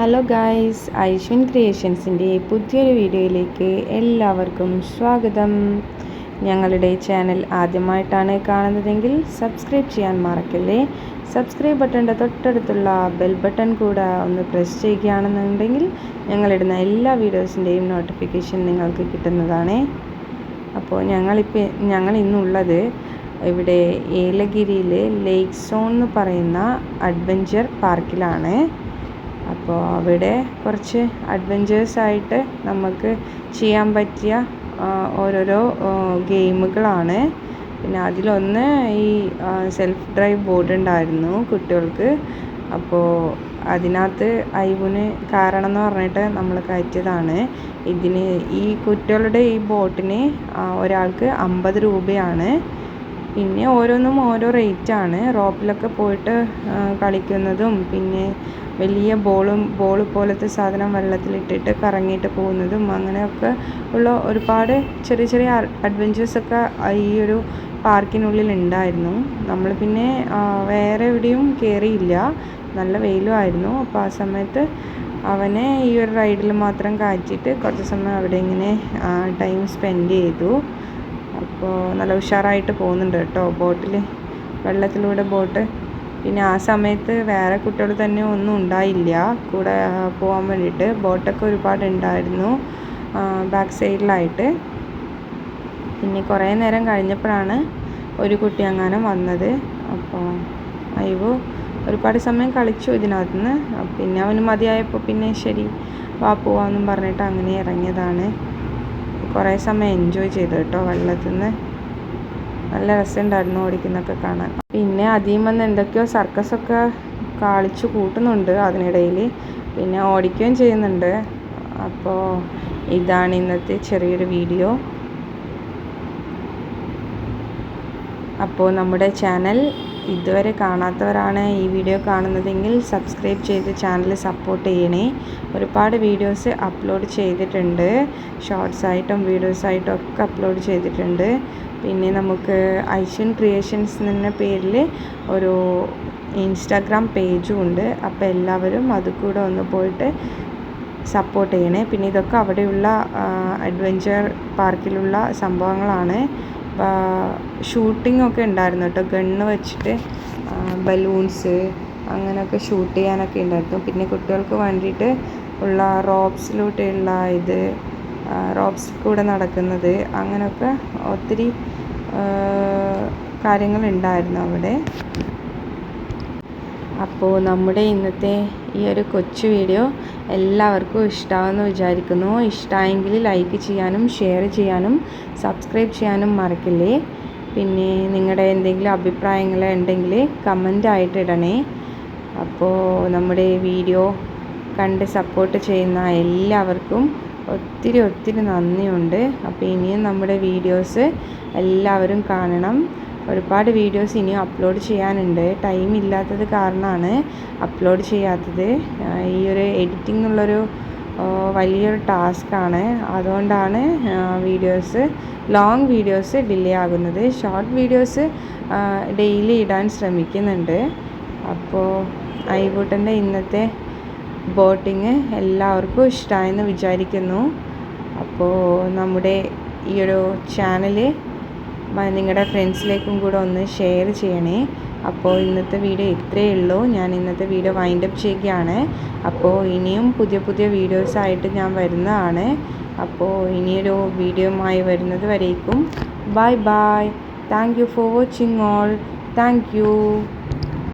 Hello guys ഐശ്വൻ ക്രിയേഷൻസിന്റെ പുതിയൊരു വീഡിയോയിലേക്ക് എല്ലാവർക്കും സ്വാഗതം. ഞങ്ങളുടെ ചാനൽ ആദ്യമായിട്ടാണ് കാണുന്നതെങ്കിൽ സബ്സ്ക്രൈബ് ചെയ്യാൻ മറക്കല്ലേ? സബ്സ്ക്രൈബ് ബട്ടന്റെ തൊട്ടടുത്തുള്ള ബെൽ ബട്ടൺ കൂടെ ഒന്ന് പ്രസ് ചെയ്യുകയാണെന്നുണ്ടെങ്കിൽ ഞങ്ങളിടുന്ന എല്ലാ വീഡിയോസിന്റെയും നോട്ടിഫിക്കേഷൻ നിങ്ങൾക്ക് കിട്ടുന്നതാണ്. അപ്പോൾ ഞങ്ങളിപ്പോൾ ഞങ്ങൾ ഇന്നുള്ളത് ഇവിടെ ഏലഗിരിയിലെ ലേക്ക് സോൺ എന്ന് പറയുന്ന അഡ്വഞ്ചർ പാർക്കിലാണ് അപ്പോൾ അവിടെ കുറച്ച് അഡ്വഞ്ചേഴ്സ് ആയിട്ട് നമുക്ക് ചെയ്യാൻ പറ്റിയ ഓരോരോ ഗെയിമുകളാണ് പിന്നെ അതിലൊന്ന് ഈ സെൽഫ് ഡ്രൈവ് ബോർഡ് ഉണ്ടായിരുന്നു കുട്ടികൾക്ക്. അപ്പോൾ അതിനകത്ത് ഐവുന് കാരണം എന്ന് പറഞ്ഞിട്ട് നമ്മൾ കയറ്റിയതാണ്. ഇതിന് ഈ കുട്ടികളുടെ ഈ ബോട്ടിന് ഒരാൾക്ക് അമ്പത് രൂപയാണ്. പിന്നെ ഓരോന്നും ഓരോ റേറ്റാണ് റോപ്പിലൊക്കെ പോയിട്ട് കളിക്കുന്നതും പിന്നെ വലിയ ബോളും ബോൾ പോലത്തെ സാധനം വെള്ളത്തിലിട്ടിട്ട് കറങ്ങിയിട്ട് പോകുന്നതും അങ്ങനെയൊക്കെ ഉള്ള ഒരുപാട് ചെറിയ ചെറിയ അഡ്വഞ്ചേഴ്സൊക്കെ ഈ ഒരു പാർക്കിനുള്ളിൽ ഉണ്ടായിരുന്നു. നമ്മൾ പിന്നെ വേറെ എവിടെയും കയറിയില്ല നല്ല വെയിലുമായിരുന്നു അപ്പോൾ ആ സമയത്ത് അവനെ ഈ ഒരു റൈഡിൽ മാത്രം കാറ്റിയിട്ട് കുറച്ച് സമയം അവിടെ ഇങ്ങനെ ടൈം സ്പെൻഡ് ചെയ്തു. അപ്പോൾ നല്ല ഉഷാറായിട്ട് പോകുന്നുണ്ട് കേട്ടോ ബോട്ടിൽ. വെള്ളത്തിലൂടെ ബോട്ട്. പിന്നെ ആ സമയത്ത് വേറെ കുട്ടികൾ തന്നെ ഒന്നും ഉണ്ടായില്ല. കൂടെ പോകാൻ വേണ്ടിയിട്ട് ബോട്ടൊക്കെ ഒരുപാട് ഉണ്ടായിരുന്നു ബാക്ക് സൈഡിലായിട്ട്. പിന്നെ കുറേ നേരം കഴിഞ്ഞപ്പോഴാണ് ഒരു കുട്ടി അങ്ങാനും വന്നത്. അപ്പോൾ അയ്യോ ഒരുപാട് സമയം കളിച്ചു ഇതിനകത്ത് നിന്ന് പിന്നെ അവന് മതിയായപ്പോൾ പിന്നെ ശരി വാ പോവാമെന്നും പറഞ്ഞിട്ട് അങ്ങനെ ഇറങ്ങിയതാണ്. കുറേ സമയം എൻജോയ് ചെയ്തു കേട്ടോ വെള്ളത്തിൽ നിന്ന് നല്ല രസമുണ്ടായിരുന്നു ഓടിക്കുന്നൊക്കെ കാണാൻ. പിന്നെ അതിൽ വന്ന് എന്തൊക്കെയോ സർക്കസൊക്കെ കാളിച്ചു കൂട്ടുന്നുണ്ട് അതിനിടയിൽ പിന്നെ ഓടിക്കുകയും ചെയ്യുന്നുണ്ട്. അപ്പോൾ ഇതാണ് ഇന്നത്തെ ചെറിയൊരു വീഡിയോ. അപ്പോൾ നമ്മുടെ ചാനൽ ഇതുവരെ കാണാത്തവരാണ് ഈ വീഡിയോ കാണുന്നതെങ്കിൽ സബ്സ്ക്രൈബ് ചെയ്ത് ചാനൽ സപ്പോർട്ട് ചെയ്യണേ. ഒരുപാട് വീഡിയോസ് അപ്ലോഡ് ചെയ്തിട്ടുണ്ട്. ഷോർട്സ് ആയിട്ടും വീഡിയോസ് ആയിട്ടും ഒക്കെ അപ്ലോഡ് ചെയ്തിട്ടുണ്ട്. പിന്നെ നമുക്ക് ഐഷ്യൻ ക്രിയേഷൻസ് എന്ന പേരിൽ ഒരു ഇൻസ്റ്റാഗ്രാം പേജും ഉണ്ട്. അപ്പോൾ എല്ലാവരും അത് കൂടെ ഒന്ന് പോയിട്ട് സപ്പോർട്ട് ചെയ്യണേ. പിന്നെ ഇതൊക്കെ അവിടെയുള്ള അഡ്വഞ്ചർ പാർക്കിലുള്ള സംഭവങ്ങളാണ്. ഷൂട്ടിംഗ് ഒക്കെ ഉണ്ടായിരുന്നു കേട്ടോ. ഗണ്ണ് വെച്ചിട്ട് ബലൂൺസ് അങ്ങനെയൊക്കെ ഷൂട്ട് ചെയ്യാനൊക്കെ ഉണ്ടായിരുന്നു. പിന്നെ കുട്ടികൾക്ക് വേണ്ടിയിട്ട് ഉള്ള റോപ്സിലൂടെയുള്ള ഇത് റോപ്സ് കൂടെ നടക്കുന്നത് അങ്ങനെയൊക്കെ ഒത്തിരി കാര്യങ്ങളുണ്ടായിരുന്നു അവിടെ. അപ്പോൾ നമ്മുടെ ഇന്നത്തെ ഈ ഒരു കൊച്ചു വീഡിയോ എല്ലാവർക്കും ഇഷ്ടമാകുമെന്ന് വിചാരിക്കുന്നു. ഇഷ്ടമായെങ്കിൽ ലൈക്ക് ചെയ്യാനും ഷെയർ ചെയ്യാനും സബ്സ്ക്രൈബ് ചെയ്യാനും മറക്കില്ലേ? പിന്നെ നിങ്ങളുടെ എന്തെങ്കിലും അഭിപ്രായങ്ങൾ ഉണ്ടെങ്കിൽ കമന്റായിട്ടിടണേ അപ്പോൾ നമ്മുടെ വീഡിയോ കണ്ട് സപ്പോർട്ട് ചെയ്യുന്ന എല്ലാവർക്കും ഒത്തിരി ഒത്തിരി നന്ദിയുണ്ട്. അപ്പോൾ ഇനിയും നമ്മുടെ വീഡിയോസ് എല്ലാവരും കാണണം. ഒരുപാട് വീഡിയോസ് ഇനിയും അപ്ലോഡ് ചെയ്യാനുണ്ട്. ടൈം ഇല്ലാത്തത് കാരണമാണ് അപ്ലോഡ് ചെയ്യാത്തത്. ഈ ഒരു എഡിറ്റിംഗ് എന്നുള്ളൊരു വലിയൊരു ടാസ്ക്കാണ് അതുകൊണ്ടാണ് വീഡിയോസ് ലോങ് വീഡിയോസ് ഡിലേ ആകുന്നത്. ഷോർട്ട് വീഡിയോസ് ഡെയിലി ഇടാൻ ശ്രമിക്കുന്നുണ്ട്. അപ്പോൾ ഐബൂട്ടന്റെ ഇന്നത്തെ ബോട്ടിങ് എല്ലാവർക്കും ഇഷ്ടമായെന്ന് വിചാരിക്കുന്നു. അപ്പോൾ നമ്മുടെ ഈ ഒരു ചാനൽ നിങ്ങളുടെ ഫ്രണ്ട്സിലേക്കും കൂടെ ഒന്ന് ഷെയർ ചെയ്യണേ. അപ്പോൾ ഇന്നത്തെ വീഡിയോ ഇത്രയേ ഉള്ളൂ. ഞാൻ ഇന്നത്തെ വീഡിയോ വൈൻഡ് അപ്പ് ചെയ്യുകയാണ്. അപ്പോൾ ഇനിയും പുതിയ പുതിയ വീഡിയോസായിട്ട് ഞാൻ വരുന്നതാണ്. അപ്പോൾ ഇനിയൊരു വീഡിയോയുമായി വരുന്നത് വരേക്കും. Bye bye thank you for watching all thank you